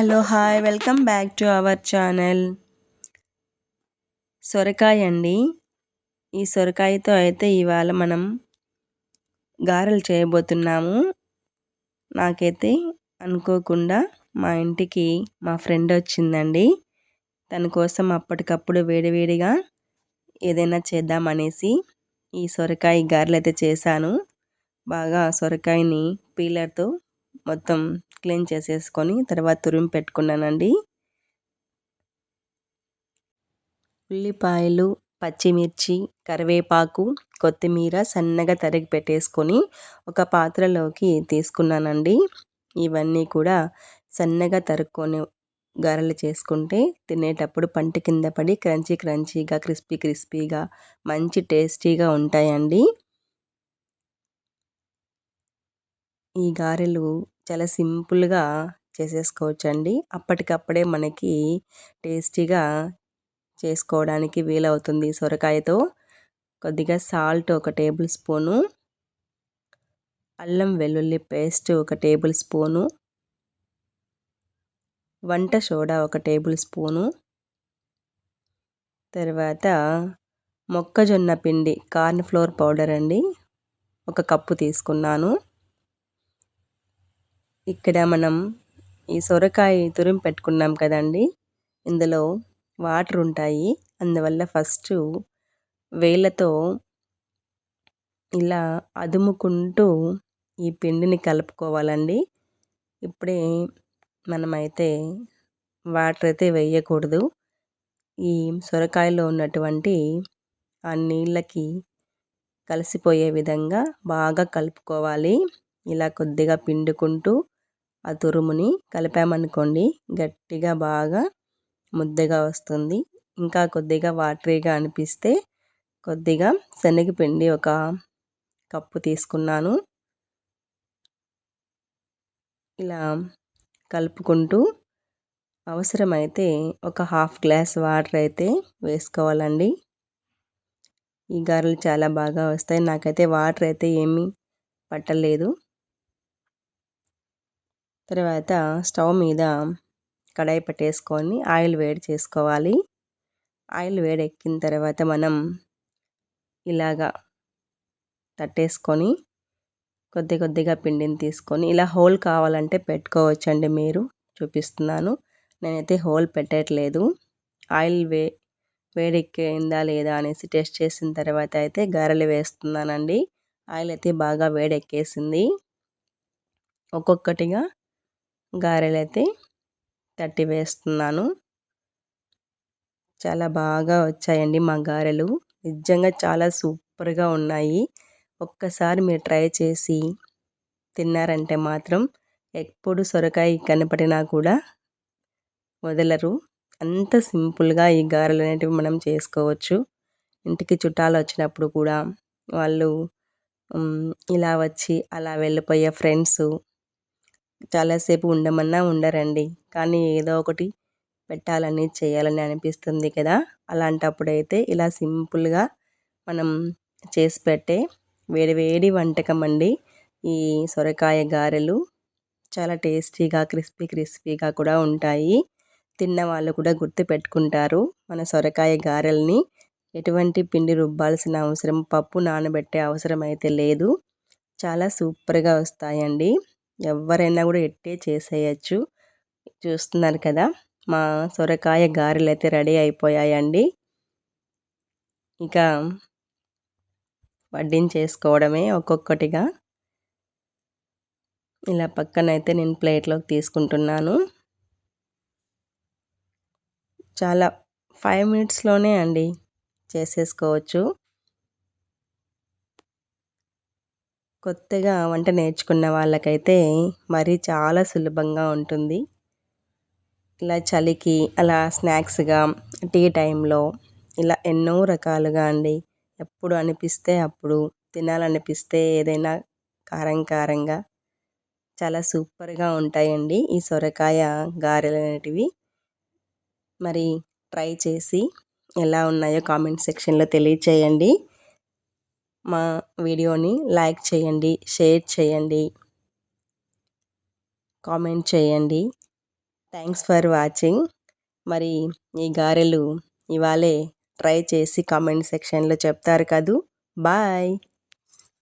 Hello hi welcome back to our channel. సొరకాయ అండి. ఈ సొరకాయతో అయితే ఇవాళ మనం గారెలు చేయబోతున్నాము. నాకైతే అనుకోకుండా మా ఇంటికి మా ఫ్రెండ్ వచ్చిందండి. తన కోసం అప్పటికప్పుడు వేడివేడిగా ఏదైనా చేద్దామనేసి ఈ సొరకాయ గారెలు అయితే చేశాను. బాగా సొరకాయని పీలర్తో మొత్తం క్లీన్ చేసేసుకొని తర్వాత తురిమి పెట్టుకున్నానండి. ఉల్లిపాయలు పచ్చిమిర్చి కరివేపాకు కొత్తిమీర సన్నగా తరిగి పెట్టేసుకొని ఒక పాత్రలోకి తీసుకున్నానండి. ఇవన్నీ కూడా సన్నగా తరుక్కొని గారెలు చేసుకుంటే తినేటప్పుడు పంట కింద పడి క్రంచీ క్రంచీగా క్రిస్పీ క్రిస్పీగా మంచి టేస్టీగా ఉంటాయండి. ఈ గారెలు చాలా సింపుల్గా చేసేసుకోవచ్చండి. అప్పటికప్పుడే మనకి టేస్టీగా చేసుకోవడానికి వీలవుతుంది సొరకాయతో. కొద్దిగా సాల్ట్ ఒక టేబుల్ స్పూను. అల్లం వెల్లుల్లి పేస్ట్ ఒక టేబుల్ స్పూను. వంట సోడా ఒక టేబుల్ స్పూను. తర్వాత మొక్కజొన్న పిండి కార్న్ ఫ్లోర్ పౌడర్ అండి. ఒక కప్పు తీసుకున్నాను. ఇక్కడ మనం ఈ సొరకాయ తురిమి పెట్టుకున్నాం కదండి. ఇందులో వాటర్ ఉంటాయి. అందువల్ల ఫస్ట్ వేళ్ళతో ఇలా అదుముకుంటూ ఈ పిండిని కలుపుకోవాలండి. ఇప్పుడే మనమైతే వాటర్ అయితే వేయకూడదు. ఈ సొరకాయలో ఉన్నటువంటి ఆ నీళ్ళకి కలిసిపోయే విధంగా బాగా కలుపుకోవాలి. ఇలా కొద్దిగా పిండుకుంటూ ఆ తురుముని కలిపామనుకోండి గట్టిగా బాగా ముద్దగా వస్తుంది. ఇంకా కొద్దిగా వాటరీగా అనిపిస్తే కొద్దిగా శనగపిండి ఒక కప్పు తీసుకున్నాను. ఇలా కలుపుకుంటూ అవసరమైతే ఒక హాఫ్ గ్లాస్ వాటర్ అయితే వేసుకోవాలండి. ఈ గారెలు చాలా బాగా వస్తాయి. నాకైతే వాటర్ అయితే ఏమీ పట్టలేదు. తర్వాత స్టవ్ మీద కడాయి పెట్టేసుకొని ఆయిల్ వేడి చేసుకోవాలి. ఆయిల్ వేడి ఎక్కిన తర్వాత మనం ఇలాగా తట్టేసుకొని కొద్ది కొద్దిగా పిండిని తీసుకొని ఇలా హోల్ కావాలంటే పెట్టుకోవచ్చండి మీరు చూపిస్తున్నాను. నేనైతే హోల్ పెట్టట్లేదు. ఆయిల్ వే వేడెక్కిందా లేదా అనేసి టెస్ట్ చేసిన తర్వాత అయితే గారెలు వేస్తున్నానండి. ఆయిల్ అయితే బాగా వేడెక్కేసింది. ఒక్కొక్కటిగా గారెలైతే తట్టి వేస్తున్నాను. చాలా బాగా వచ్చాయండి మా గారెలు. నిజంగా చాలా సూపర్గా ఉన్నాయి. ఒక్కసారి మీరు ట్రై చేసి తిన్నారంటే మాత్రం ఎప్పుడు సొరకాయ కనపడినా కూడా వదలరు. అంత సింపుల్గా ఈ గారెలు అనేటివి మనం చేసుకోవచ్చు. ఇంటికి చుట్టాలు వచ్చినప్పుడు కూడా వాళ్ళు ఇలా వచ్చి అలా వెళ్ళిపోయే ఫ్రెండ్స్ చాలాసేపు ఉండమన్నా ఉండరండి. కానీ ఏదో ఒకటి పెట్టాలని చేయాలని అనిపిస్తుంది కదా! అలాంటప్పుడైతే ఇలా సింపుల్గా మనం చేసి పెట్టే వేడి వేడి వంటకం అండి. ఈ సొరకాయ గారెలు చాలా టేస్టీగా క్రిస్పీ క్రిస్పీగా కూడా ఉంటాయి. తిన్న వాళ్ళు కూడా గుర్తు పెట్టుకుంటారు. మన సొరకాయ గారెల్ని ఎటువంటి పిండి రుబ్బాల్సిన అవసరం పప్పు నానబెట్టే అవసరం అయితే లేదు. చాలా సూపర్గా వస్తాయండి. ఎవరైనా కూడా ఎట్టే చేసేయచ్చు. చూస్తున్నారు కదా మా సొరకాయ గారెలు అయితే రెడీ అయిపోయాయండి. ఇంకా వడ్డించేసుకోవడమే ఒక్కొక్కటిగా. ఇలా పక్కనైతే నేను ప్లేట్లోకి తీసుకుంటున్నాను. చాలా ఫైవ్ మినిట్స్లోనే అండి చేసేసుకోవచ్చు. కొత్తగా వంట నేర్చుకున్న వాళ్ళకైతే మరీ చాలా సులభంగా ఉంటుంది. ఇలా చలికి అలా స్నాక్స్గా టీ టైంలో ఇలా ఎన్నో రకాలుగా అండి. ఎప్పుడు అనిపిస్తే అప్పుడు తినాలనిపిస్తే ఏదైనా కారం కారంగా చాలా సూపర్గా ఉంటాయండి ఈ సొరకాయ గారెలు అనేటివి. మరి ట్రై చేసి ఎలా ఉన్నాయో కామెంట్ సెక్షన్లో తెలియచేయండి. మా వీడియోని లైక్ చేయండి షేర్ చేయండి కామెంట్ చేయండి. థ్యాంక్స్ ఫర్ వాచింగ్ మరి ఈ గారెలు ఇవాళే ట్రై చేసి కామెంట్ సెక్షన్లో చెప్తారు కదూ. బాయ్